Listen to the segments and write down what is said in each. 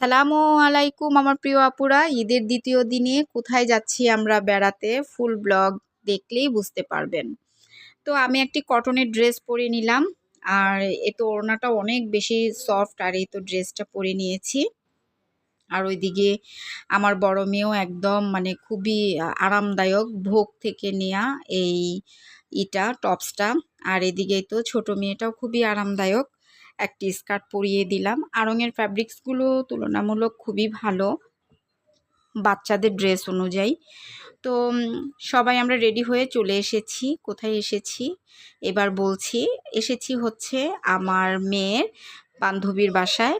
আসসালামু আলাইকুম আমার প্রিয় আপুরা। ঈদের দ্বিতীয় দিনে কোথায় যাচ্ছি আমরা বেড়াতে? ফুল ব্লগ দেখলেই বুঝতে পারবেন। তো আমি একটি কটনের ড্রেস পরে নিলাম। আর এ তো ওড়নাটা অনেক বেশি সফট আর এই তো ড্রেসটা পরে নিয়েছি। আর ওইদিকে আমার বড় মেয়েও একদম মানে খুবই আরামদায়ক ভোগ থেকে নেয়া এই ইটা, টপসটা। আর এদিকে তো ছোট মেয়েটাও খুবই আরামদায়ক। একটি স্কার্ট পরিয়ে দিলাম। আড়ঙের ফ্যাব্রিক্সগুলো তুলনামূলক খুবই ভালো। বাচ্চাদের ড্রেস অনুযায়ী। তো সবাই আমরা রেডি হয়ে চলে এসেছি। কোথায় এসেছি? এবার বলছি, এসেছি হচ্ছে আমার মেয়ের বান্ধবীর বাসায়।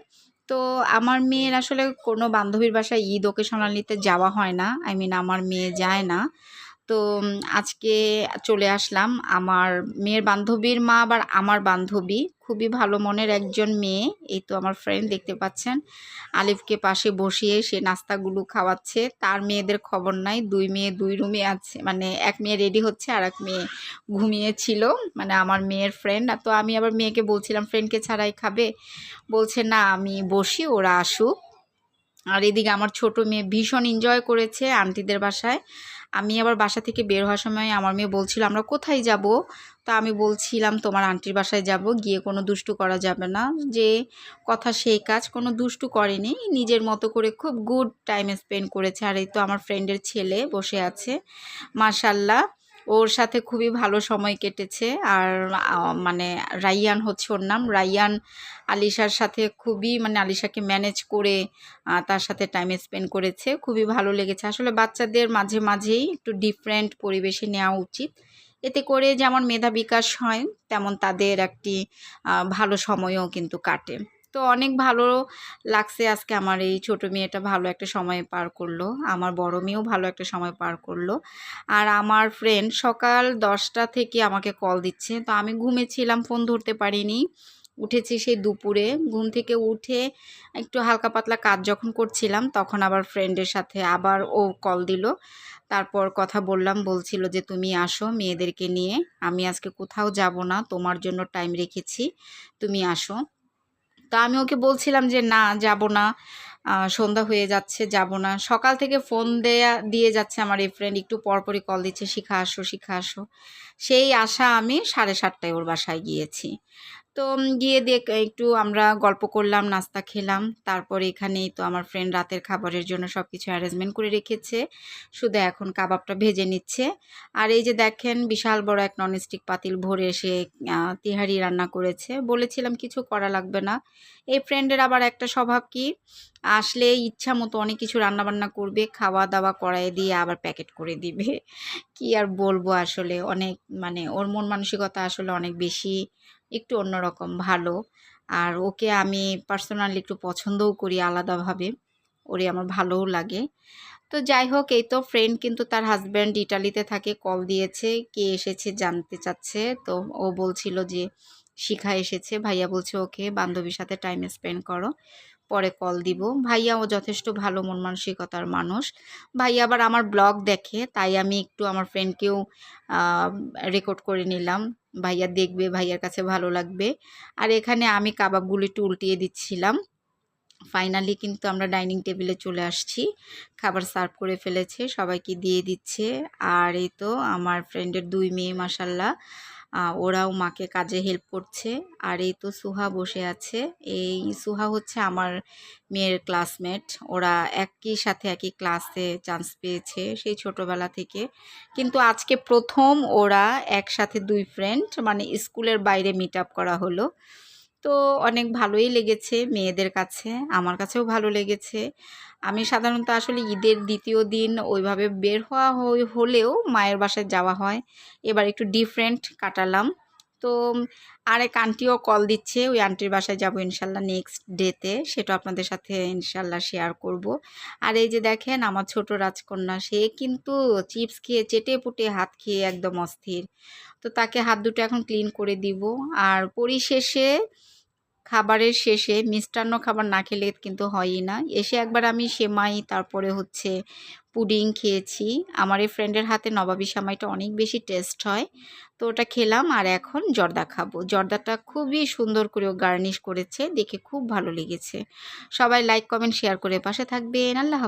তো, আমার মেয়ের আসলে কোনো বান্ধবীর বাসায় ঈদ ওকেশনালিতে যাওয়া হয় না। আই মিন আমার মেয়ে যায় না। তো আজকে চলে আসলাম আমার মেয়ের বান্ধবীর মা আবার আমার বান্ধবী। খুবই ভালো মনের একজন মেয়ে, এই তো আমার ফ্রেন্ড দেখতে পাচ্ছেন। আলিফকে পাশে বসিয়ে সে নাস্তাগুলো খাওয়াচ্ছে। তার মেয়েদের খবর নাই, দুই মেয়ে দুই রুমে আছে। মানে এক মেয়ে রেডি হচ্ছে, আর এক মেয়ে ঘুমিয়েছিল। মানে আমার মেয়ের ফ্রেন্ড তো আমি আবার মেয়েকে বলছিলাম ফ্রেন্ডকে ছাড়াই খাবে? বলছে, না, আমি বসি, ওরা আসুক। আর এদিকে আমার ছোট মেয়ে ভীষণ এনজয় করেছে আন্টিদের বাসায়। আমি আবার বাসা থেকে বের হওয়ার সময় আমার মেয়ে বলছিল, আমরা কোথায় যাব? তা আমি বলছিলাম, তোমার আন্টির বাসায় যাব, গিয়ে কোনো দুষ্টু করা যাবে না। যে কথা সেই কাজ, কোনো দুষ্টু করেনি, নিজের মতো করে খুব গুড টাইম স্পেন্ড করেছে। আর এই তো আমার ফ্রেন্ডের ছেলে বসে আছে। মাশাল্লাহ ওর সাথে খুবই ভালো সময় কেটেছে। আর মানে রাইয়ান হচ্ছে ওর নাম। রাইয়ান আলিশার সাথে খুবই মানে আলিশাকে ম্যানেজ করে তার সাথে টাইম স্পেন্ড করেছে। খুবই ভালো লেগেছে। আসলে বাচ্চাদের মাঝে মাঝেই একটু ডিফারেন্ট পরিবেশে নেওয়া উচিত। এতে করে যেমন মেধা বিকাশ হয়, তেমন তাদের একটি ভালো সময়ও কিন্তু কাটে। তো অনেক ভালো লাগছে আজকে আমার এই ছোট মেয়েটা ভালো একটা সময় পার করল। আমার বড় মেয়েও ভালো একটা সময় পার করল। আর আমার ফ্রেন্ড সকাল দশটা থেকে আমাকে কল দিচ্ছে। তো আমি ঘুমেছিলাম ফোন ধরতে পারিনি। উঠেছি সেই দুপুরে। ঘুম থেকে উঠে একটু হালকা পাতলা কাজ যখন করছিলাম, তখন আবার ফ্রেন্ডের সাথে আবার ও কল দিল। তারপর কথা বললাম, বলছিল যে, তুমি আসো মেয়েদেরকে নিয়ে। আমি আজকে কোথাও যাব না। তোমার জন্য টাইম রেখেছি। তুমি আসো। তো আমি ওকে বলছিলাম যে, না, যাব না। সন্ধ্যা হয়ে যাচ্ছে, যাব না। সকাল থেকে ফোন দেয়া, দিয়ে যাচ্ছে আমার এই ফ্রেন্ড একটু পরপরই কল দিচ্ছে, শিখা আসো শিখা আসো। সেই আশা আমি সাড়ে সাতটায় ওর বাসায় গিয়েছি। তো গিয়ে দেখ, একটু আমরা গল্প করলাম, নাস্তা খেলাম। তারপরে এখানেই তো আমার ফ্রেন্ড রাতের খাবারের জন্য সব কিছু অ্যারেঞ্জমেন্ট করে রেখেছে। শুধু এখন কাবাবটা ভেজে নিচ্ছে। আর এই যে দেখেন, বিশাল বড় এক ননস্টিক পাতিল ভরে এসে তিহারি রান্না করেছে। বলেছিলাম কিছু করা লাগবে না। এই ফ্রেন্ডের আবার একটা স্বভাব কি? আসলে ইচ্ছা মতো অনেক কিছু রান্নাবান্না করবে খাওয়া দাওয়া করাই দিয়ে আবার প্যাকেট করে দিবে। কি আর বলব আসলে, অনেক মানে ওর মন মানসিকতা আসলে অনেক বেশি একটু অন্যরকম, ভালো। আর ওকে আমি পার্সোনালি একটু পছন্দও করি আলাদাভাবে। ওরে আমার ভালোও লাগে। তো যাই হোক, এই তো ফ্রেন্ড কিন্তু তার হাজব্যান্ড ইটালিতে থাকে কল দিয়েছে, কে এসেছে জানতে চাচ্ছে। তো ও বলছিল যে শিখা এসেছে। ভাইয়া বলছে, ওকে, বান্ধবীর সাথে টাইম স্পেন্ড করো। পরে কল দিব। ভাইয়া ও যথেষ্ট ভালো মন মানসিকতার মানুষ। ভাইয়া আবার আমার ব্লগ দেখে, তাই আমি একটু আমার ফ্রেন্ডকেও রেকর্ড করে নিলাম। ভাইয়া দেখবে, ভাইয়ার কাছে ভালো লাগবে। আর এখানে আমি কাবাবগুলো একটু উল্টিয়ে দিচ্ছিলাম। ফাইনালি কিন্তু আমরা ডাইনিং টেবিলে চলে আসছি। খাবার সার্ভ করে ফেলেছে, সবাইকে দিয়ে দিচ্ছে। আর এই তো আমার ফ্রেন্ডের দুই মেয়ে মাসাল্লাহ ওরাও মাকে কাজে হেল্প করছে। আর এই তো সুহা বসে আছে। এই সুহা হচ্ছে আমার মেয়ের ক্লাসমেট ওরা একই সাথে একই ক্লাসে চান্স পেয়েছে সেই ছোটোবেলা থেকে। কিন্তু আজকে প্রথম ওরা একসাথে দুই ফ্রেন্ড মানে স্কুলের বাইরে মিট আপ করা হলো। তো অনেক ভালোই লেগেছে মেয়েদের কাছে, আমার কাছেও ভালো লেগেছে। আমি সাধারণত আসলে ঈদের দ্বিতীয় দিন ওইভাবে বের হওয়া হলেও মায়ের বাসায় যাওয়া হয়। এবার একটু ডিফারেন্ট কাটালাম। তো, আর এক আন্টিও কল দিচ্ছে, ওই আন্টির বাসায় যাব ইনশাল্লাহ নেক্সট ডেতে সেটা আপনাদের সাথে ইনশাল্লাহ শেয়ার করব। আর এই যে দেখেন, আমার ছোট রাজকন্যা, সে কিন্তু চিপস খেয়ে চেটে পুটে হাত খেয়ে একদম অস্থির তো তাকে হাত দুটো এখন ক্লিন করে দিব আর পরিশেষে খাবারের শেষে মিষ্টান্ন খাবার না খেলে কিন্তু হয়ই না। এসে একবার আমি সেমাই, তারপরে হচ্ছে পুডিং খেয়েছি। আমার এই ফ্রেন্ডের হাতে নবাবী সেমাইটা অনেক বেশি টেস্ট হয়। তো ওটা খেলাম আর এখন জর্দা খাব। জর্দাটা খুবই সুন্দর করে গার্নিশ করেছে, দেখে খুব ভালো লেগেছে। সবাই লাইক কমেন্ট শেয়ার করে পাশে থাকবেন। আল্লাহ।